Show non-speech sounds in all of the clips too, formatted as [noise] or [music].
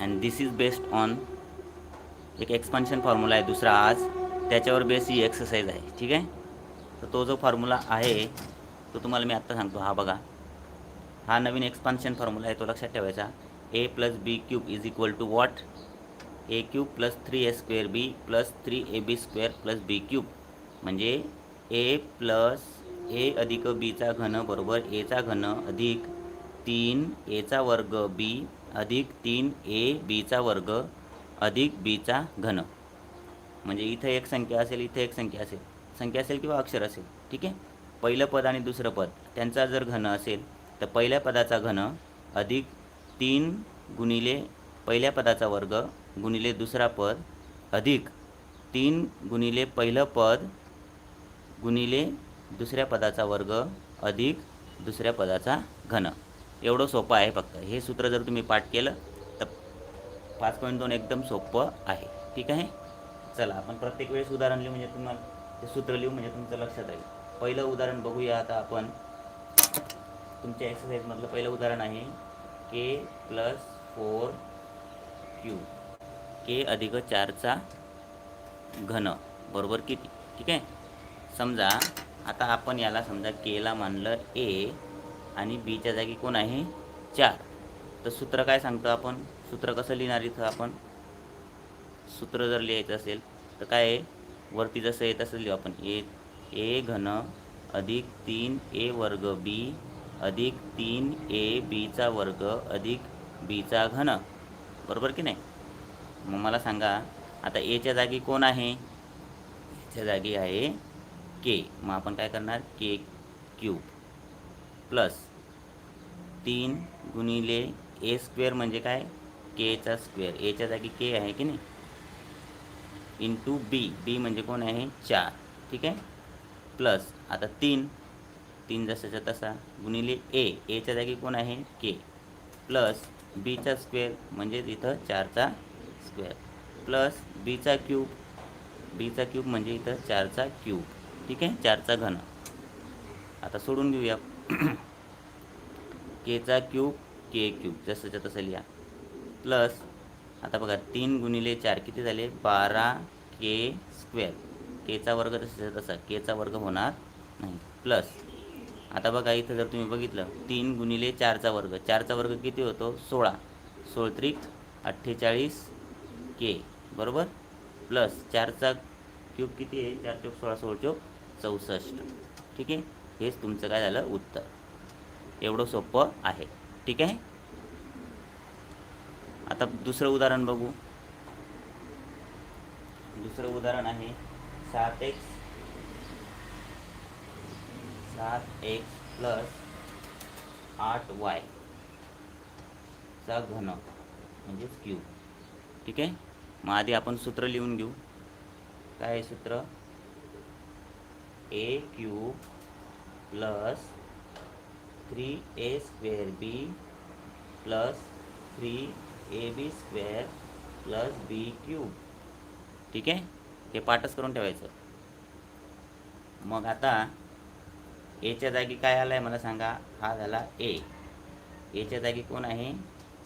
And this is based on एक expansion formula आहे दुसरा आज. त्याच्यावर बेस ही एक्सरसाइज आहे. ठीक आहे? तर तो जो फॉर्म्युला आहे तो तुम्हाला मी आत्ता सांगतो. हा बघा. हा नवीन एक्सपान्शन फॉर्म्युला आहे तो लक्षात ठेवायचा. A plus B cube is equal to what A cube plus three A square B plus three A B square plus B cube म्हणजे ए प्लस ए अधिक बीचा घन बरोबर एचा घन अधिक तीन एचा वर्ग बी अधिक तीन ए बीचा वर्ग अधिक बीचा घन. म्हणजे इथं एक संख्या असेल इथं एक संख्या असेल. संख्या असेल किंवा अक्षर असेल ठीक आहे? पहिलं पद आणि दुसरं पद त्यांचा जर घन असेल तर पहिल्या पदाचा घन अधिक तीन गुणिले पहिल्या पदाचा वर्ग गुणिले दुसरा पद अधिक तीन गुणिले पहिलं पद गुणिले दुसऱ्या पदाचा वर्ग अधिक दुसऱ्या पदाचा घन. एवढं सोपं आहे फक्त. हे सूत्र जर तुम्ही पाठ केलं तर पाच पॉईंट दोन एकदम सोपं आहे. ठीक आहे? चला आपण प्रत्येक वेळेस उदाहरण लिहू म्हणजे तुम्हाला ते सूत्र लिहू म्हणजे तुमचं लक्षात राहील. पहिलं उदाहरण बघूया आता आपण. तुमच्या एक्सरसाइजमधलं पहिलं उदाहरण आहे K plus four cube K अधिक चारचा घन. बरोबर किती? ठीक आहे? समजा आता आपण याला समजा केला मानलं ए आणि बीच्या जागी कोण आहे चार. तर सूत्र काय सांगतो आपण? सूत्र कसं लिहिणार इथं आपण? सूत्र जर लिहायचं असेल तर काय आहे? वरती जसं आहे तसं लिहू आपण. ए ए घन अधिक तीन ए वर्ग बी अधिक तीन ए बीचा वर्ग अधिक बीचा घन. बरोबर की नाही? मग मला सांगा आता एच्या जागी कोण आहे? एच्या जागी आहे के मग आपण काय करणार? के क्यूब प्लस तीन गुणिले ए स्क्वेअर म्हणजे काय? केचा स्क्वेअर. एच्या जागी के आहे की नाही? इंटू बी. बी म्हणजे कोण आहे? चार. ठीक आहे? प्लस आता तीन. तीन जसाच्या तसा. गुणिले ए. एच्या जागी कोण आहे? के. प्लस बीचा स्क्वेअर म्हणजे इथं चारचा स्क्वेअर. प्लस बीचा क्यूब. बीचा क्यूब म्हणजे इथं चारचा क्यूब. ठीक आहे? चारचा घन. आता सोडून घेऊया केचा क्यूब के क्यूब जसंच्या तसं लिहा. प्लस आता बघा तीन गुणिले चार किती झाले? बारा के स्क्वेअर केचा वर्ग तसं तसा. केचा वर्ग होणार नाही. प्लस आता बघा इथं जर तुम्ही बघितलं तीन गुणिले चारचा वर्ग. चारचा वर्ग किती होतो? सोळा. सोळत्रिक अठ्ठेचाळीस के बरोबर? प्लस चारचा क्यूब किती आहे? चार चौक सोळा सोळ चौक चौसष्ट. ठीक आहे? हेच तुमचं काय झालं उत्तर. एवढं सोपं आहे. ठीक आहे? आता दुसरं उदाहरण बघू. दुसरं उदाहरण आहे सात एक्स. सात एक्स प्लस आठ वाय चा घन म्हणजेच क्यू ठीक आहे? मग आधी आपण सूत्र लिहून घेऊ. काय सूत्र? A cube plus three A square B plus three A B square plus B cube ठीक आहे? हे पाठच करून ठेवायचं. मग आता एच्या जागी काय आलं आहे मला सांगा? हा झाला ए एच्या जागी कोण आहे?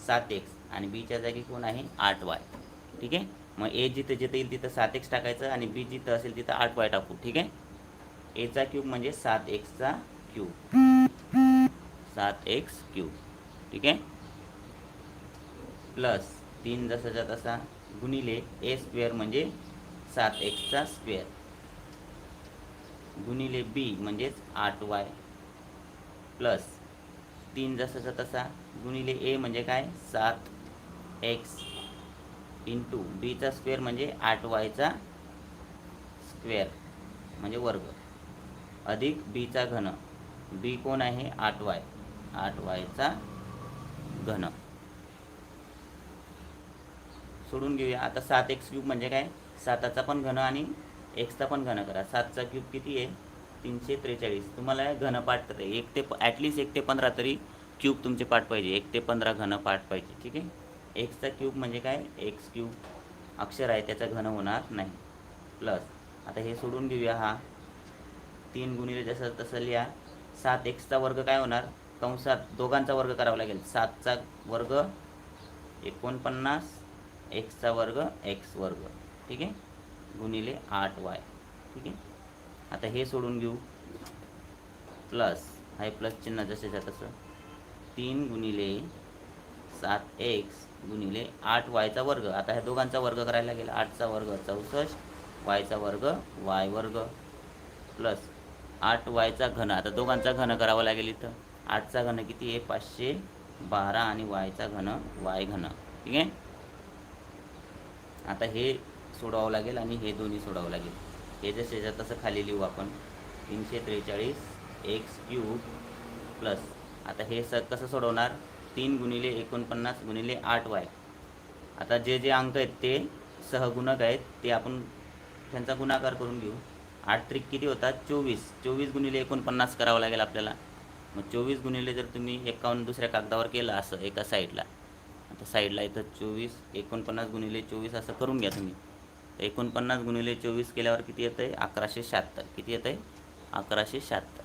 सात एक्स आणि बीच्या जागी कोण आहे? आठ वाय ठीक आहे? मग ए जिथं जिथं येईल तिथं सात एक्स टाकायचं आणि बी जिथं असेल तिथं आठ वाय टाकू. ठीक आहे? एचा क्यूब म्हणजे सात एक्सचा क्यूब सात एक्स क्यूब ठीक आहे? प्लस तीन जसाच्या तसा गुणिले ए स्क्वेअर म्हणजे सात एक्सचा स्क्वेअर. गुणिले बी म्हणजेच आठ वाय. प्लस तीन जसाचा तसा गुणिले ए म्हणजे काय? सात एक्स इंटू बीचा स्क्वेअर म्हणजे आठ वायचा स्क्वेअर म्हणजे वर्ग. अधिक बीचा घन. बी कोण आहे? आठ वाय. आठ वायचा घन. सोडून घेऊया. आता सात एक्स क्यूब म्हणजे काय? साताचा पण घन आणि एक्सचा पण घन करा. सातचा क्यूब किती आहे? तीनशे त्रेचाळीस. तुम्हाला घन पाठ तर एक ते ॲटलिस्ट एक ते पंधरा तरी क्यूब तुमचे पाठ पाहिजे. एक ते पंधरा घन पाठ पाहिजे. ठीक आहे? एक्सचा क्यूब म्हणजे काय? X cube. अक्षर आहे त्याचा घन होणार नाही. प्लस आता हे सोडून घेऊया हा. तीन गुणिले जसं तसं लिहा. सात एक्सचा वर्ग काय होणार? कंसात दोघांचा वर्ग करावा लागेल. सातचा वर्ग एकोणपन्नास एक्सचा वर्ग एक्स वर्ग. ठीक आहे? गुणिले आठ वाय. ठीक आहे? आता हे सोडून घेऊ. प्लस हाय प्लस चिन्ह जसेच्या तसं. तीन गुणिले सात एक्स गुणिले आठ वायचा वर्ग. आता ह्या दोघांचा वर्ग करायला गेला आठचा वर्ग चौसष्ट वायचा वर्ग वाय वर्ग. प्लस आठ वायचा घन. आता दोघांचा घन करावा लागेल इथं. आठचा घन किती आहे? पाचशे बारा आणि वायचा घन वाय घन. ठीक आहे? आता हे सोडवावं लागेल आणि हे दोन्ही सोडावं लागेल. हे जसे ज्या तसं खाली लिहू आपण. तीनशे त्रेचाळीस एक्स क्यूब प्लस आता हे स कसं सोडवणार? तीन गुणिले एकोणपन्नास गुणिले आठ वाय आता जे जे अंक आहेत ते सहगुणक आहेत ते आपण त्यांचा गुणाकार करून घेऊ. आठ त्रिक किती होतात? चोवीस. चोवीस गुणिले एकोणपन्नास करावं लागेल आपल्याला. मग चोवीस गुणिले जर तुम्ही एकावन्न दुसऱ्या कागदावर केलं असं एका साईडला आता साईडला इथं चोवीस एकोणपन्नास गुणिले चोवीस असं करून घ्या तुम्ही. तर एकोणपन्नास गुणिले चोवीस केल्यावर किती येतं आहे अकराशे शहात्तर. किती येतं आहे अकराशे शहात्तर.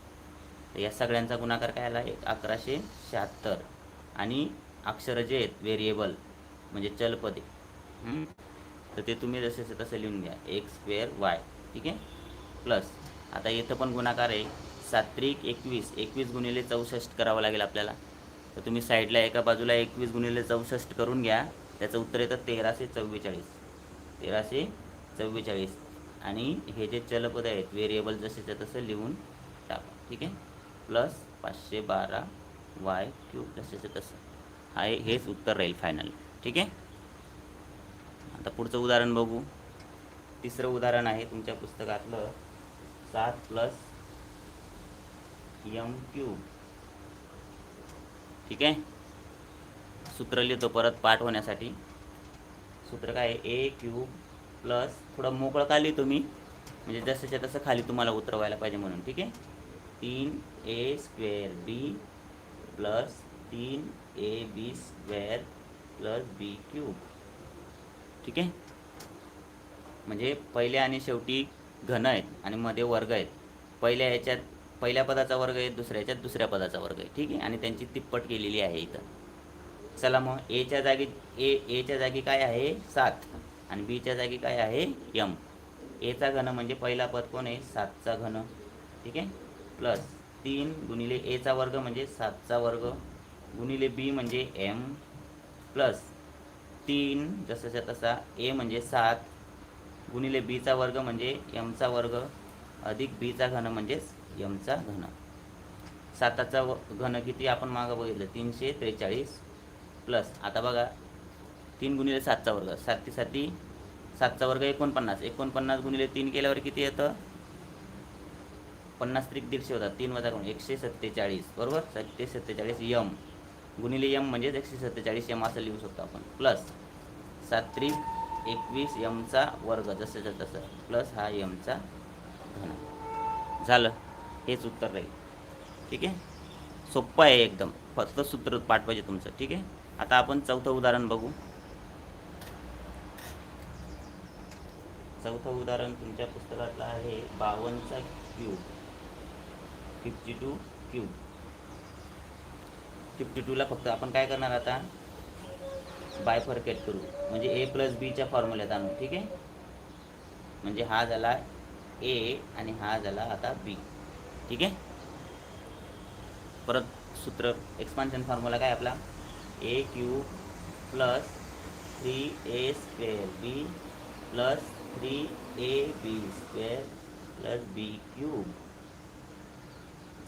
तर या सगळ्यांचा गुणाकार काय आला? एक अकराशे शहात्तर. आणि अक्षरं जे आहेत व्हेरिएबल म्हणजे चलपदे तर ते तुम्ही जसे तसं लिहून घ्या. एक स्क्वेअर वाय ठीक आहे? प्लस आता इथं पण गुणाकार आहे. सात्रिक एकवीस एकवीस गुणिले चौसष्ट करावं लागेल आपल्याला. तर तुम्ही साईडला एका बाजूला एकवीस गुणिले चौसष्ट करून घ्या. त्याचं उत्तर येतं तेराशे चव्वेचाळीस. तेराशे चव्वेचाळीस. आणि हे जे चलपद आहेत व्हेरिएबल जसेच्या तसं लिहून टाका. ठीक आहे? प्लस पाचशे बारा वाय क्यूब जसेचं तसं. हा हेच उत्तर राहील फायनल ठीक आहे? आता पुढचं उदाहरण बघू. तिसरं उदाहरण आहे तुमच्या पुस्तकातलं सात प्लस यम क्यूब ठीक आहे? सूत्र लिहितो परत पाठ होण्यासाठी. सूत्र काय आहे? ए क्यूब प्लस थोडं मोकळं का लिहितो मी? म्हणजे जसंच्या तसं खाली तुम्हाला उतरवायला पाहिजे म्हणून. ठीक आहे? तीन ए स्क्वेअर बी प्लस तीन A B square plus B cube ठीक आहे? म्हणजे पहिल्या आणि शेवटी घन आहेत आणि मध्ये वर्ग आहेत. पहिल्या ह्याच्यात पहिल्या पदाचा वर्ग आहे दुसऱ्याच्या दुसऱ्या पदाचा वर्ग आहे. ठीक आहे? आणि त्यांची तिप्पट केलेली आहे इथं. चला मग एच्या जागी ए एच्या जागी काय आहे? सात. आणि बीच्या जागी काय आहे? यम एचा घन म्हणजे पहिला पद कोण आहे? सातचा घन. ठीक आहे? प्लस तीन गुणिले एचा वर्ग म्हणजे सातचा वर्ग. गुणिले बी म्हणजे एम प्लस तीन जसाच्या तसा ए म्हणजे सात. गुणिले बीचा वर्ग म्हणजे यमचा वर्ग. अधिक बीचा घन म्हणजेच यमचा घन. साताचा व घन किती आपण मागं बघितलं? तीनशे त्रेचाळीस प्लस आता बघा तीन गुणिले सातचा वर्ग. साती साती सातचा वर्ग एकोणपन्नास. एकोणपन्नास गुणिले तीन केल्यावर किती येतं? पन्नास त्रिक दीडशे होतात. तीन वजा गुण एकशे सत्तेचाळीस. बरोबर? सत्ते सत्तेचाळीस यम. गुणिले यम म्हणजेच एकशे सत्तेचाळीस यम असं लिहू शकतो आपण. प्लस सात त्रिक एकवीस यमचा वर्ग जसं तसं. प्लस हा यमचा घन. झालं. हेच उत्तर राहील. ठीक आहे? सोपं आहे एकदम. फक्त सूत्र पाठवायचे तुमचं. ठीक आहे? आता आपण चौथं उदाहरण बघू. चौथं उदाहरण तुमच्या पुस्तकातलं आहे बावनचा cube fifty two cube fifty टूला फक्त आपण काय करणार आता? बायफर्केट करू. म्हणजे ए प्लस बीच्या फॉर्म्युल्यात आणू. ठीक आहे? म्हणजे हा झाला ए आणि हा झाला आता बी ठीक आहे? परत सूत्र एक्सपान्शन फॉर्म्युला काय आपला? A cube plus three A square B plus three A B square plus B cube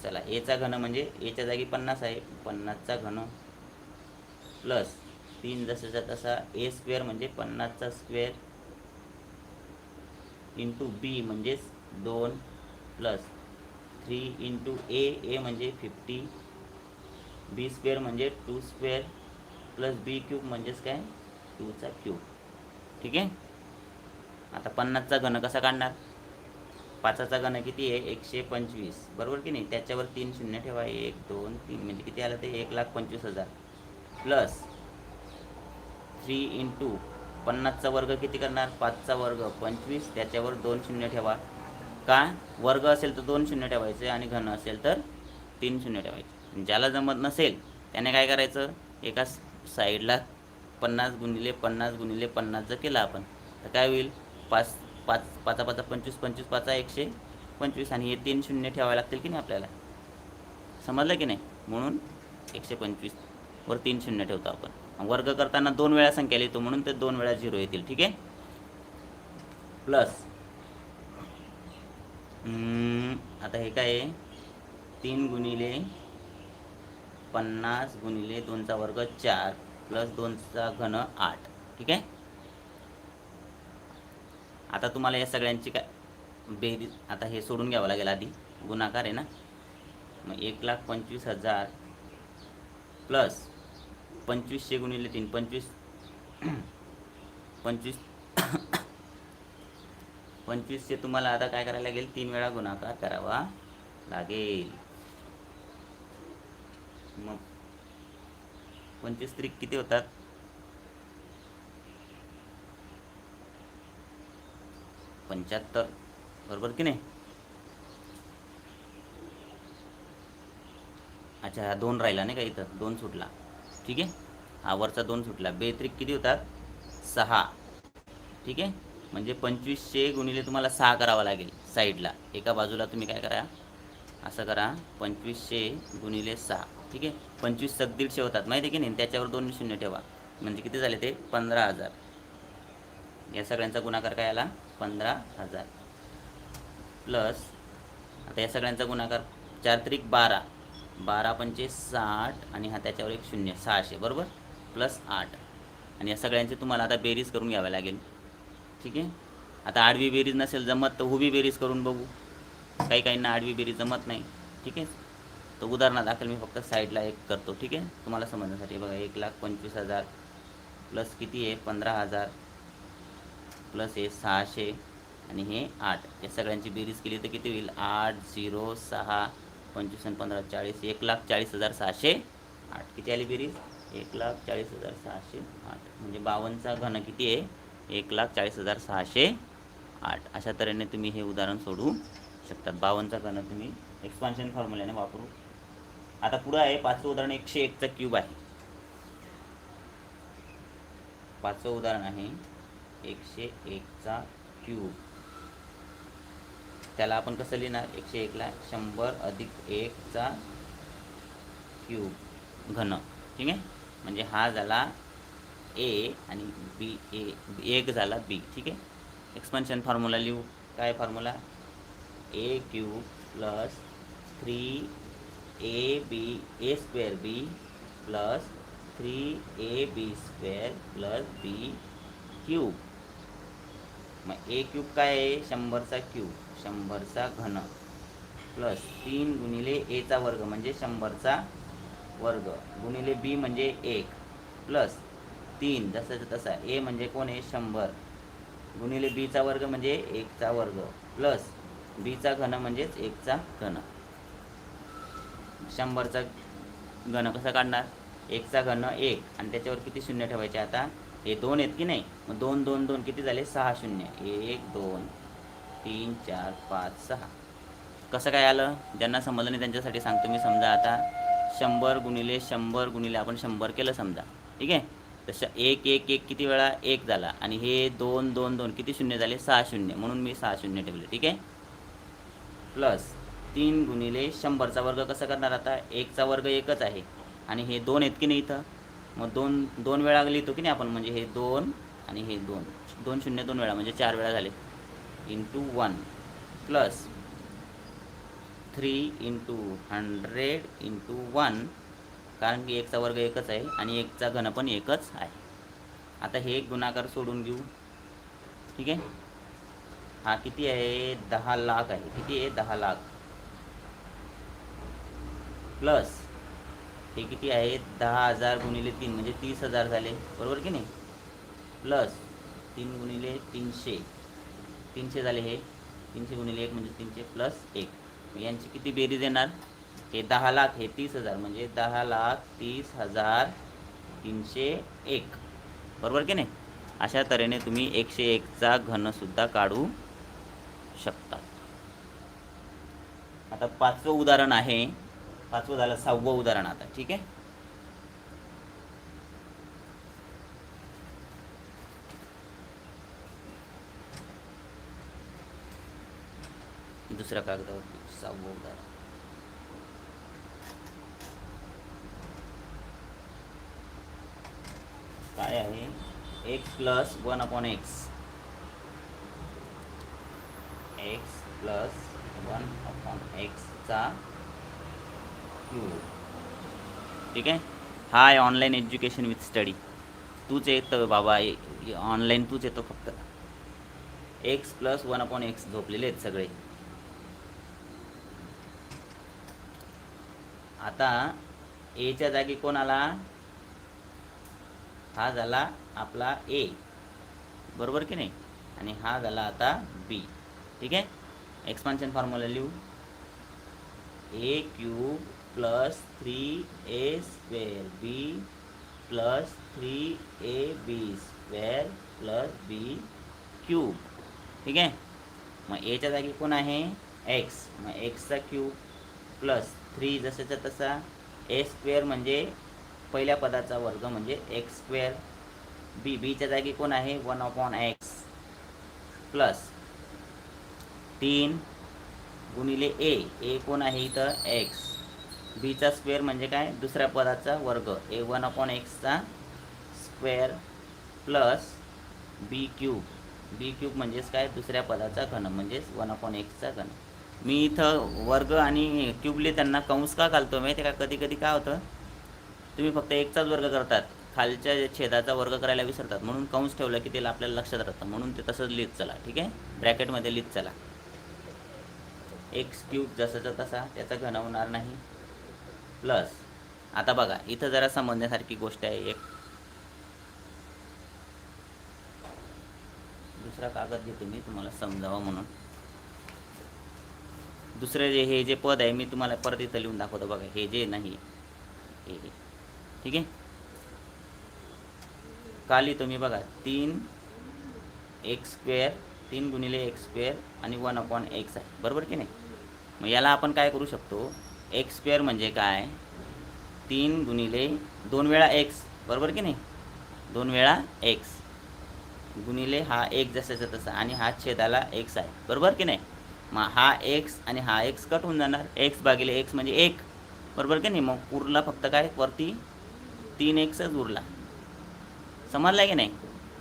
चला एचा घन म्हणजे एच्या जागी पन्नास आहे. पन्नासचा घन प्लस तीन जसाचा तसा ए स्क्वेअर म्हणजे पन्नासचा स्क्वेअर इंटू बी म्हणजेच दोन plus three into A A म्हणजे फिफ्टी बी स्क्वेअर म्हणजे two square plus B cube म्हणजेच काय? टूचा क्यूब. ठीक आहे? आता पन्नासचा घन कसा काढणार? पाचाचा घन किती आहे? एकशे पंचवीस. बरोबर की नाही? त्याच्यावर तीन शून्य ठेवा. एक दोन तीन. म्हणजे किती आलं ते? एक लाख पंचवीस हजार. प्लस थ्री इंटू पन्नासचा वर्ग किती करणार? पाचचा वर्ग. पंचवीस. त्याच्यावर दोन शून्य ठेवा. का वर्ग असेल तर दोन शून्य ठेवायचे आणि घन असेल तर तीन शून्य ठेवायचे. ज्याला जमत नसेल त्याने काय करायचं? एका साईडला पन्नास गुणिले पन्नास गुणिले पन्नास जर केला आपण तर काय होईल? पाच पाच पाचा पाचा पंचवीस पंचवीस पाचा एकशे पंचवीस आणि हे तीन शून्य ठेवावे लागतील की नाही आपल्याला? समजलं की नाही? म्हणून एकशे पंचवीस वर तीन शून्य ठेवतो आपण. वर्ग करताना दोन वेळा संख्या लिहितो म्हणून ते दोन वेळा झिरो येतील. ठीक आहे? प्लस आता हे काय आहे? तीन गुणिले पन्नास गुणिले दोनचा वर्ग चार प्लस दोनचा घन आठ. ठीक आहे? आता तुम्हाला या सगळ्यांची काय बेरीज आता हे सोडून घ्यावं लागेल आधी. गुणाकार आहे ना? मग एक लाख पंचवीस हजार प्लस पंचवीसशे गुणिले तीन पंचवीस [clears throat] पंचवीस पंचवीसचे तुम्हाला आता काय करायला लागेल? तीन वेळा गुणाकार करावा लागेल. मग पंचवीस त्रिक किती होतात? पंच्याहत्तर. बरोबर की नाही? अच्छा हा दोन राहिला नाही का इथं? दोन सुटला. ठीक आहे? हा वरचा दोन सुटला. बेत्रिक किती होतात? सहा. ठीक आहे? म्हणजे पंचवीसशे गुणिले तुम्हाला सहा करावा लागेल साईडला. एका बाजूला तुम्ही काय करा? असं करा पंचवीसशे गुणिले सहा. ठीक आहे? पंचवीस सग दीडशे होतात. माहिती आहे की नाही? त्याच्यावर दोन शून्य ठेवा. म्हणजे किती झाले ते? पंधरा हजार. या सगळ्यांचा गुणाकार काय आला? पंधरा हजार. प्लस आता या सगळ्यांचा गुणाकार चार त्रिक बारा. बारा पंचे साठ आणि हा त्याच्यावर एक शून्य. सहाशे. बरोबर? प्लस आठ. आणि या सगळ्यांची तुम्हाला आता बेरीज करून घ्यावं लागेल. ठीक आहे? आता आडवी बेरीज नसेल जमत तर उभी बेरीज करून बघू. काही काहींना आडवी बेरीज जमत नाही ठीक आहे? तर उदाहरणादाखल मी फक्त साईडला एक करतो ठीक आहे? तुम्हाला समजण्यासाठी. बघा एक लाख पंचवीस हजार प्लस किती आहे? पंधरा हजार प्लस हे सहाशे आणि हे आठ. या सगळ्यांची बेरीज केली तर किती होईल? आठ झिरो सहा पंचवीस आणि पंधरा चाळीस. एक लाख चाळीस हजार सहाशे आठ. किती आली बेरीज? एक लाख चाळीस हजार सहाशे आठ. म्हणजे बावनचा घन किती आहे? एक लाख चाळीस हजार सहाशे आठ. अशा तऱ्हेने तुम्ही हे उदाहरण सोडवू शकतात बावनचा घन तुम्ही एक्सपान्शन फॉर्म्युल्याने वापरू. आता पुढं आहे पाचवं उदाहरण एकशे एकचा क्यूब आहे. पाचवं उदाहरण आहे एकशे एकचा क्यूब त्याला आपण कसं लिहिणार? एकशे एकला शंभर अधिक एकचा क्यूब घन. ठीक आहे? म्हणजे हा झाला ए आणि बी ए एक झाला बी ठीक आहे? एक्सपान्शन फॉर्म्युला लिहू. काय formula A cube plus three A B A square B plus three A B square plus B cube मग ए क्यूब काय आहे? शंभरचा क्यूब शंभरचा घन प्लस तीन गुणिले एचा वर्ग म्हणजे शंभरचा वर्ग. गुणिले बी म्हणजे एक प्लस तीन जसं तसा. ए म्हणजे कोण आहे? शंभर. गुणिले बीचा वर्ग म्हणजे एकचा वर्ग. प्लस बीचा घन म्हणजेच एकचा घन. शंभरचा घन कसा काढणार? एकचा घन एक. आणि त्याच्यावर किती शून्य ठेवायचे आता? हे दोन आहेत की नाही? मग दोन दोन दोन किती झाले? सहा शून्य. एक दोन तीन चार पाच सहा. कसं काय आलं? ज्यांना समजलं नाही त्यांच्यासाठी सांगतो मी समजा आता. शंभर गुणिले शंभर गुणिले आपण शंभर केलं समजा. ठीक आहे? तसं एक एक एक किती वेळा एक झाला? आणि हे दोन दोन दोन किती शून्य झाले? सहा शून्य. म्हणून मी सहा शून्य ठेवले. ठीक आहे? प्लस तीन गुणिले शंभरचा वर्ग कसा करणार आता? एकचा वर्ग एकच आहे. आणि हे दोन आहेत की नाही इथं? मग दोन दोन वेळा लिहितो की नाही आपण? म्हणजे हे दोन आणि हे दोन. दोन शून्य दोन वेळा. म्हणजे चार वेळा झाले. Into one plus three into hundred into one कारण की एकचा वर्ग एकच आहे आणि एकचा घन पण एकच आहे. आता हे एक गुणाकार सोडून घेऊ. ठीक आहे? हा किती आहे? दहा लाख आहे. किती आहे? दहा लाख. प्लस हे किती आहे? दहा हजार गुणिले तीन म्हणजे तीस हजार झाले. बरोबर की नाही? प्लस तीन गुणिले तीनशे. तीनशे झाले हे. तीनशे गुणिले एक म्हणजे तीनशे प्लस एक. यांची किती बेरीज येणार? हे दहा लाख हे तीस हजार म्हणजे दहा लाख तीस हजार तीनशे एक. बरोबर की नाही? अशा तऱ्हेने तुम्ही एकशे एकचा घनसुद्धा काढू शकता. आता पाचवं उदाहरण आहे. पाचवं झालं सहावं उदाहरण आता ठीक आहे? दुसऱ्या कागदावर सहावं उदाहरण. काय आहे X plus one upon X X plus one upon एक्सचा क्यूब ठीक आहे? हा आहे ऑनलाईन एज्युकेशन विथ स्टडी तूच येतं बाबा ऑनलाईन तूच येतो फक्त. X plus one upon X झोपलेले आहेत सगळे. आता एच्या जागी कोण आला? हा झाला आपला ए बरोबर की नाही? आणि हा झाला आता बी ठीक आहे? एक्सपान्शन फॉर्म्युला लिहू. A cube plus three A square B plus three A B square plus B cube ठीक आहे? मग एच्या जागी कोण आहे? एक्स मग एक्सचा क्यूब प्लस थ्री जसाचा तसा ए स्क्वेअर म्हणजे पहिल्या पदाचा वर्ग म्हणजे एक्स स्क्वेअर बी बीच्या जागी कोण आहे? वन अपॉन एक्स प्लस तीन गुणिले ए. ए कोण आहे इथं? एक्स. बीचा स्क्वेअर म्हणजे काय? दुसऱ्या पदाचा वर्ग. ए वन अपॉन एक्सचा square plus B cube. B cube म्हणजेच काय? दुसऱ्या पदाचा घन म्हणजेच वन अपॉन एक्सचा घन. मी इथं वर्ग आणि क्यूबले त्यांना कंस का घालतो? माहिती आहे का? कधी कधी काय होतं? तुम्ही फक्त एकचाच वर्ग करतात. खालच्या छेदाचा वर्ग करायला विसरतात. म्हणून कंस ठेवलं की त्याला आपल्याला लक्षात राहतं. म्हणून ते तसंच लिहित चला ठीक आहे? ब्रॅकेटमध्ये लिहित चला. एक्स क्यूब जसाचा तसा त्याचा घन होणार नाही. प्लस आता बघा इथं जरा समजण्यासारखी गोष्ट आहे. एक. दुसरा कागद घेतो मी तुम्हाला समजावा म्हणून. दुसरं जे हे जे पद आहे मी तुम्हाला परत इथं लिहून दाखवतो बघा. हे जे नाही हे हे. ठीक आहे? खाली तुम्ही बघा तीन एक्स स्क्वेअर तीन गुणिले एक्स स्क्वेअर आणि वन अपॉन एक्स आहे. बरोबर की नाही? मग याला आपण काय करू शकतो? एक्स स्क्वेअर म्हणजे काय? तीन गुणिले दोन वेळा एक्स बरोबर की नाही? दोन वेळा एक्स गुणिले हा एक जसाचा तसा आणि हा छेदाला एक्स आहे. बरोबर की नाही? मग हा एक्स आणि हा एक्स कट होऊन जाणार. एक्स भागिले एक्स म्हणजे एक. बरोबर की नाही? मग उरला फक्त काय? वरती तीन एक्सच उरला. समजला की नाही?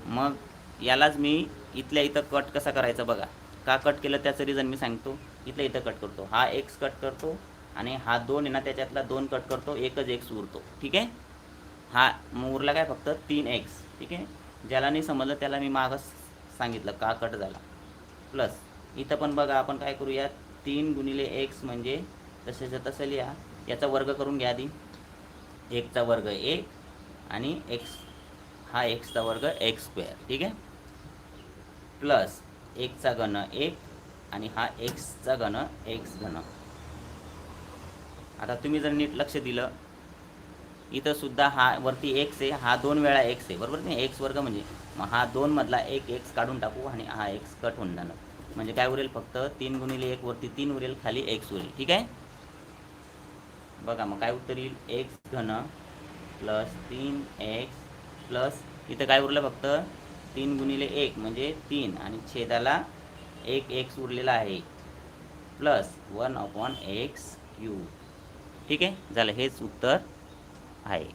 मग यालाच मी इथल्या इथं कट कसा करायचा बघा. का कट केलं त्याचं रिझन मी सांगतो. इथल्या इथं कट करतो. हा एक्स कट करतो आणि हा दोन आहे ना त्याच्यातला दोन कट करतो एकच एक्स उरतो. ठीक आहे? हा मग उरला काय फक्त? तीन एक्स ठीक आहे? ज्याला नाही समजलं त्याला मी मागं सांगितलं का कट झाला. प्लस इथं पण बघा आपण काय करूया तीन गुणिले एक्स म्हणजे तसेच तसं लिहा. याचा वर्ग करून घ्या आधी. एकचा वर्ग एक आणि एक्स हा एक्सचा वर्ग एक्स स्क्वेअर ठीक आहे? प्लस एकचा घन एक आणि हा एक्सचा घन एक्स घन. आता तुम्ही जर नीट लक्ष दिलं इथं सुद्धा हा वरती एक्स आहे हा दोन वेळा एक्स आहे बरोबर नाही? एक्स वर्ग म्हणजे मग हा दोनमधला एक एक्स काढून टाकू आणि हा एक्स कट होऊन जाणार. म्हणजे काय उरेल? फक्त तीन गुणिले एक वरती तीन उरेल खाली एक्स उरेल ठीक आहे? बघा मग काय उत्तर येईल? एक्स घन प्लस तीन एक्स प्लस इथं काय उरलं फक्त? तीन गुणिले एक म्हणजे तीन. आणि छेदाला एक एक्स उरलेला आहे. Plus one upon X cube ठीक आहे? झालं हेच उत्तर आहे.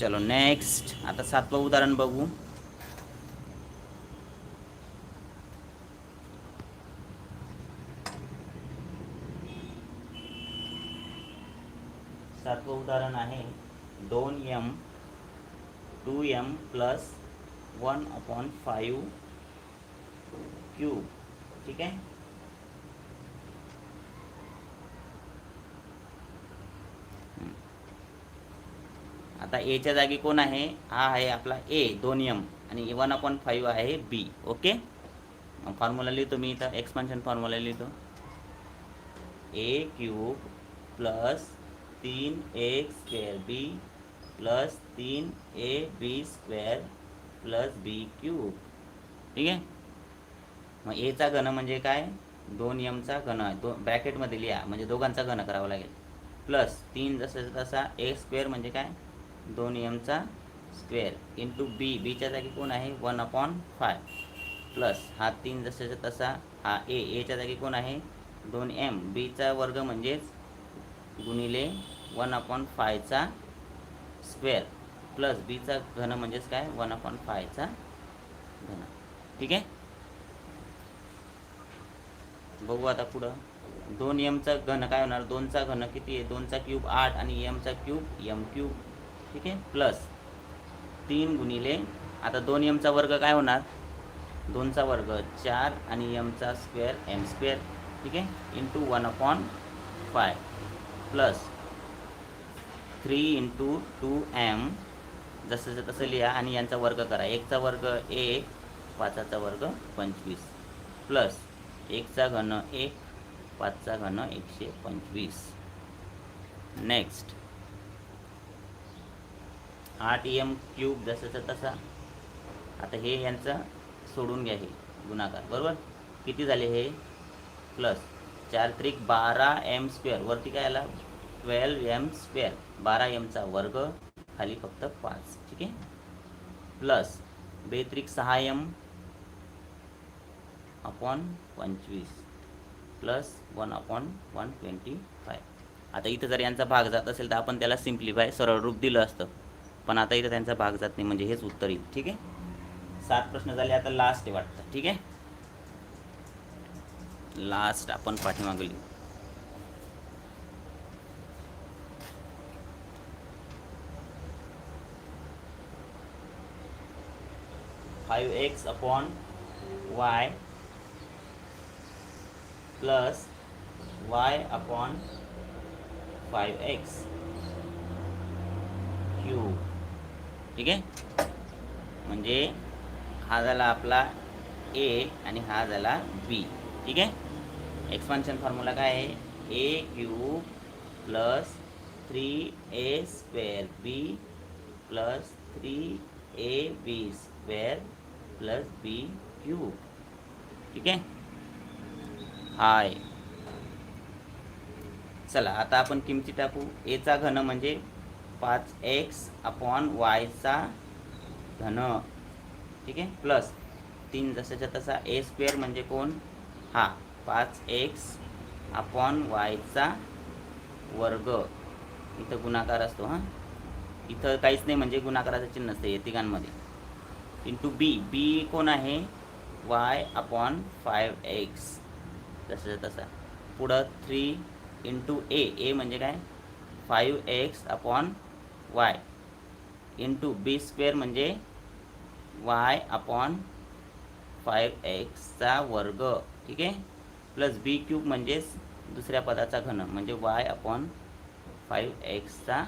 चलो नेक्स्ट आता सातवं उदाहरण बघू सातवं उदाहरण आहे. दोन M two M plus one upon five cube ठीक आहे? आता एच्या जागी कोण आहे? हा आहे आपला ए दोन यम आणि वन अपॉन फाईव्ह आहे बी ओके फॉर्म्युला लिहितो मी इथं. एक्सपान्शन फॉर्म्युला लिहितो. ए क्यूब प्लस तीन ए स्क्वेअर बी प्लस तीन A B square plus B cube ठीक आहे? मग एचा घन म्हणजे काय? दोन यमचा घन दो ब्रॅकेटमध्ये लिहा. म्हणजे दोघांचा घन करावा लागेल. प्लस तीन जसं तसा ए स्क्वेअर म्हणजे काय? दोन यमचा स्क्वेअर इंटू बी बीच्या जागी कोण आहे? वन अपॉन फाय प्लस हा तीन जसाचा तसा हा ए एच्या जागी कोण आहे? दोन एम बीचा वर्ग म्हणजेच गुणिले वन अपॉन फायचा स्क्वेअर प्लस बीचा घन म्हणजेच काय? वन अपॉन फायचा घन. ठीक आहे? बघू आता पुढं. दोन एमचा घन काय होणार? दोनचा घन किती आहे? दोनचा क्यूब आठ आणि एमचा क्यूब एम क्यूब ठीक आहे? प्लस तीन गुणिले आता दोन एमचा वर्ग काय होणार? दोनचा वर्ग चार आणि एमचा स्क्वेअर एम स्क्वेअर ठीक आहे? Into one upon five plus three into two M जसं तसं लिहा आणि यांचा वर्ग करा. एकचा वर्ग एक पाचाचा वर्ग पंचवीस. प्लस एकचा घन एक पाचचा घन एकशे पंचवीस. नेक्स्ट. आठ एम क्यूब जसंचा तसा. आता हे यांचं सोडून घ्या हे गुणाकार. बरोबर? किती झाले हे? प्लस चार त्रिक बारा एम स्क्वेअर. वरती काय आला? ट्वेल्व एम स्क्वेअर बारा एमचा वर्ग खाली फक्त पाच ठीक आहे? प्लस बेत्रिक सहा एम अपॉन पंचवीस plus one upon one twenty five आता इथं जर यांचा भाग जात असेल तर आपण त्याला सिम्प्लिफाय सरळ रूप दिलं असतं. पण आता इथं त्यांचा भाग जात नाही म्हणजे हेच उत्तर येईल ठीक आहे? सात प्रश्न झाले आता लास्ट आहे वाटतं ठीक आहे? लास्ट आपण पाठीमागली five X upon Y plus Y upon five X cube ठीक आहे? म्हणजे हा झाला आपला ए आणि हा झाला बी ठीक आहे? एक्सपान्शन फॉर्म्युला काय आहे? A cube plus three a square b plus three a b square plus b cube ठीक आहे? हाय. चला आता आपण किमती टाकू. एचा घन म्हणजे पाच एक्स अपॉन वायचा घन. ठीक आहे? प्लस तीन जसाच्या तसा ए स्क्वेअर म्हणजे कोण? हा पाच एक्स अपॉन वायचा वर्ग. इथं गुणाकार असतो हां. इथं काहीच नाही म्हणजे गुणाकाराचं चिन्ह असते तिघांमध्ये. इंटू बी बी कोण आहे? वाय अपॉन फाईव्ह एक्स जसं तसा. पुढं थ्री इंटू ए ए म्हणजे काय? Five x upon y into b square म्हणजे वाय अपॉन फाईव्ह एक्सचा वर्ग. ठीक आहे? प्लस बी क्यूब म्हणजेच दुसऱ्या पदाचा घन. म्हणजे वाय अपॉन फाईव्ह एक्सचा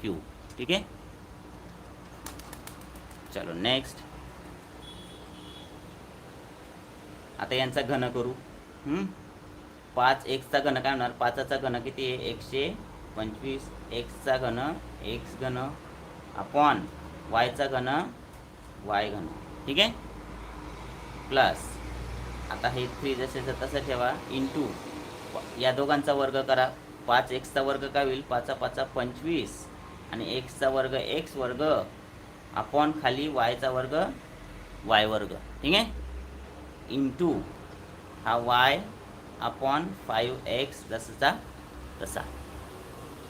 क्यूब ठीक आहे? चलो नेक्स्ट आता यांचा घन करू. पाच एक्सचा घन काय होणार? पाचाचा घन किती आहे? एकशे पंचवीस. एक्सचा घन एक्स घन अपॉन वायचा घन वाय घन. ठीक आहे? प्लस आता हे थ्री जसे तसं ठेवा. इंटू या दोघांचा वर्ग करा. पाच एक्सचा वर्ग काय होईल? पाचा पाचा पंचवीस. आणि एक्सचा वर्ग एक्स वर्ग अपॉन खाली वायचा वर्ग वाय वर्ग. ठीक आहे? इंटू हा वाय अपॉन फाईव्ह एक्स जसाचा तसा.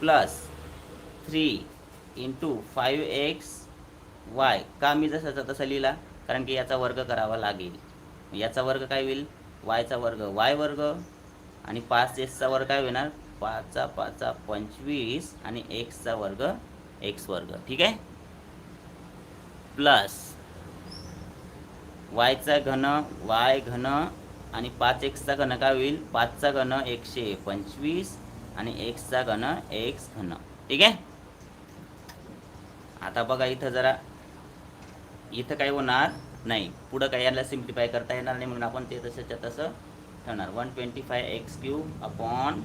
Plus three into five x y. का मी जसाचा तसा लिहिला? कारण की याचा वर्ग करावा लागेल. याचा वर्ग काय होईल? वायचा वर्ग. वाय वर्ग आणि पाच एक्सचा वर्ग काय होणार? पाचचा पाचचा पंचवीस आणि एक्सचा वर्ग एक्स वर्ग. ठीक आहे? प्लस. वायचा घन वाय घन आणि पाच एक्सचा घन काय होईल? पाचचा घन एकशे पंचवीस आणि एक्सचा घन एक्स घन. ठीक आहे? आता बघा इथं जरा. इथं काय होणार नाही. पुढं काय याला सिम्प्लिफाय करता येणार नाही म्हणून आपण ते तसंच्या तसं ठेवणार. One twenty five x cube upon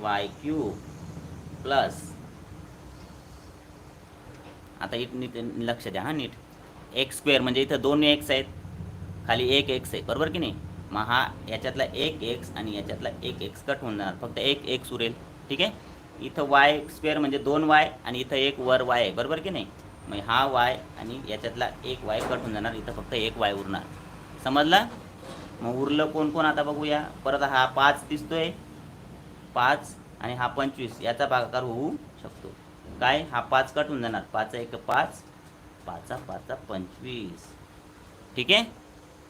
y cube plus आता इथ नीट लक्ष द्या हां नीट. एक्स स्क्वेअर म्हणजे इथं दोन एक्स आहेत. खाली एक एक्स आहे. बरोबर की नाही? मग हा याच्यातला एक एक्स आणि याच्यातला एक एक्स कट होऊन जाणार फक्त एक एक्स उरेल. ठीक आहे? इथं वाय स्क्वेअर म्हणजे दोन वाय आणि इथं एक वर वाय आहे. बरोबर की नाही? मग हा वाय आणि याच्यातला एक वाय कट होऊन जाणार. इथं फक्त एक वाय उरणार. समजला? मग उरलं कोण कोण आता बघूया. परत हा पाच दिसतोय. पाच आणि हा पंचवीस. याचा भागाकार होऊ शकतो. काय? हा पाच कट होऊन जाणार. पाच एक पाच. पाचा पाचा पंचवीस. ठीक आहे?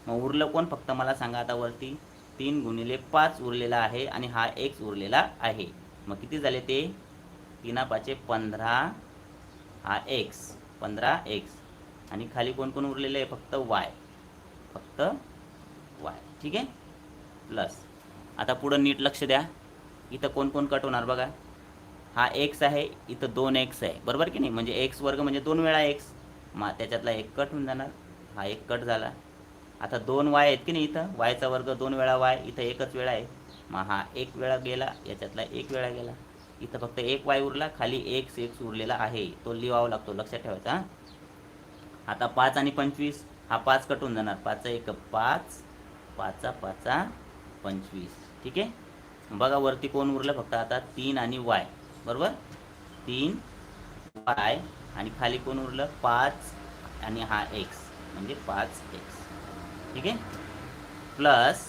मग उरलं कोण? फक्त मला सांगा आता वरती. तीन गुणिले पाच उरलेला आहे आणि हा एक्स उरलेला आहे. मग किती झाले ते? तीना पाचे पंधरा. हा एक्स पंधरा एक्स आणि खाली कोण कोण उरलेलं आहे? फक्त वाय. फक्त वाय. ठीक आहे? प्लस. आता पुढं नीट लक्ष द्या. इथं कोण कोण कट होणार बघा. हा एक्स आहे इथं दोन एक्स आहे. बरोबर की नाही? म्हणजे एक्स वर्ग म्हणजे दोन वेळा एक्स मग त्याच्यातला एक कट होऊन जाणार. हा एक कट झाला. आता दोन वाय आहेत की नाही इथं? वायचा वर्ग दोन वेळा वाय इथं एकच वेळा आहे. मग हा एक वेळा गेला याच्यातला एक वेळा गेला. इथं फक्त एक वाय उरला खाली एक्स एक्स उरलेला आहे. तो लिवावा लागतो लक्षात ठेवायचा आता पाच आणि पंचवीस हा पाच कटून जाणार. पाच एक पाच पाचा पाचा पंचवीस. ठीक आहे? बघा वरती कोण उरलं? फक्त आता तीन आणि वाय बरोबर? तीन वाय आणि खाली कोण उरलं? पाच आणि हा एक्स म्हणजे पाच एक्स ठीक आहे? प्लस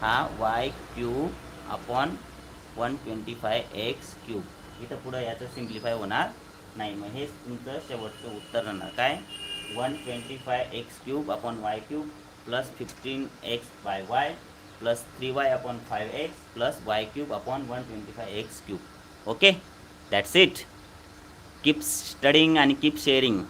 हा y cube upon one twenty five x cube इथं पुढं याचं सिम्प्लिफाय होणार नाही. मग हेच तुमचं शेवटचं उत्तर राहणार. काय? One twenty five x cube upon y cube plus fifteen x by y plus three y upon five x plus y cube upon one twenty five x cube okay that's it keep studying आणि keep sharing